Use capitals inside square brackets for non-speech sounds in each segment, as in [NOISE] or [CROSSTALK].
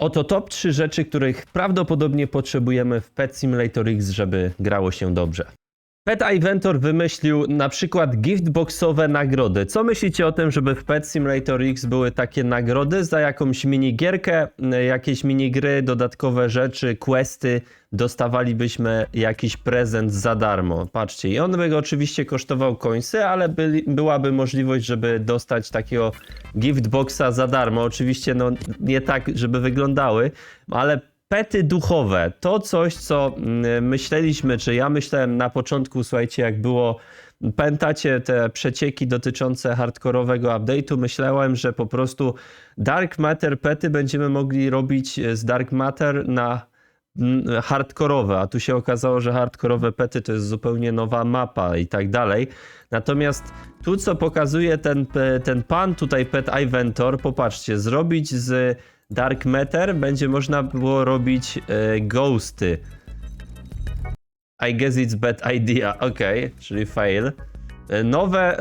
Oto top 3 rzeczy, których prawdopodobnie potrzebujemy w Pet Simulator X, żeby grało się dobrze. Pet Inventor wymyślił na przykład giftboxowe nagrody. Co myślicie o tym, żeby w Pet Simulator X były takie nagrody za jakąś minigierkę, jakieś minigry, dodatkowe rzeczy, questy, dostawalibyśmy jakiś prezent za darmo. Patrzcie, i on by oczywiście kosztował coinsy, ale byli, byłaby możliwość, żeby dostać takiego giftboxa za darmo. Oczywiście no nie tak, żeby wyglądały, ale pety duchowe. To coś, co mm, myśleliśmy, czy ja myślałem na początku, słuchajcie, jak było pamiętacie te przecieki dotyczące hardkorowego update'u, myślałem, że po prostu Dark Matter pety będziemy mogli robić z Dark Matter na hardkorowe, a tu się okazało, że hardkorowe pety to jest zupełnie nowa mapa i tak dalej. Natomiast tu co pokazuje ten, ten pan tutaj Pet Inventor, popatrzcie, zrobić z Dark Matter będzie można było robić e, ghosty. I guess it's bad idea, [LAUGHS] okej, czyli fail. E, Nowe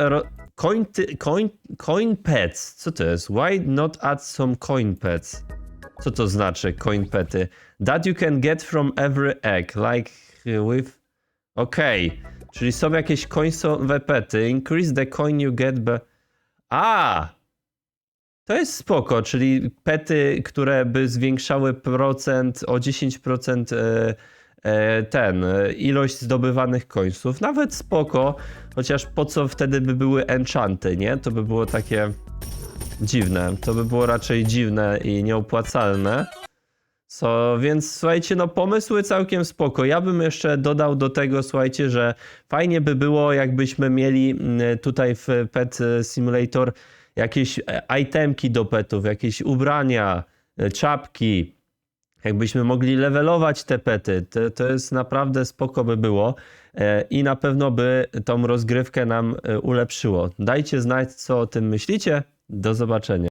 coin, coin, coin pets, co to jest? Why not add some coin pets? Co to znaczy coin pety? That you can get from every egg, like with... Okej, czyli są jakieś coinsowe pety. Increase the coin you get by... A! To jest spoko, czyli pety, które by zwiększały procent o 10% e, e, ten, e, ilość zdobywanych końców. Nawet spoko, chociaż po co wtedy by były enchanty, nie? To by było takie dziwne. To by było raczej dziwne i nieopłacalne. So, więc słuchajcie, no pomysły całkiem spoko. Ja bym jeszcze dodał do tego, słuchajcie, że fajnie by było, jakbyśmy mieli mm, tutaj w Pet Simulator jakieś e, itemki do petów, jakieś ubrania, e, czapki. Jakbyśmy mogli levelować te pety, to, to jest naprawdę spoko by było e, i na pewno by tą rozgrywkę nam ulepszyło. Dajcie znać, co o tym myślicie. Do zobaczenia.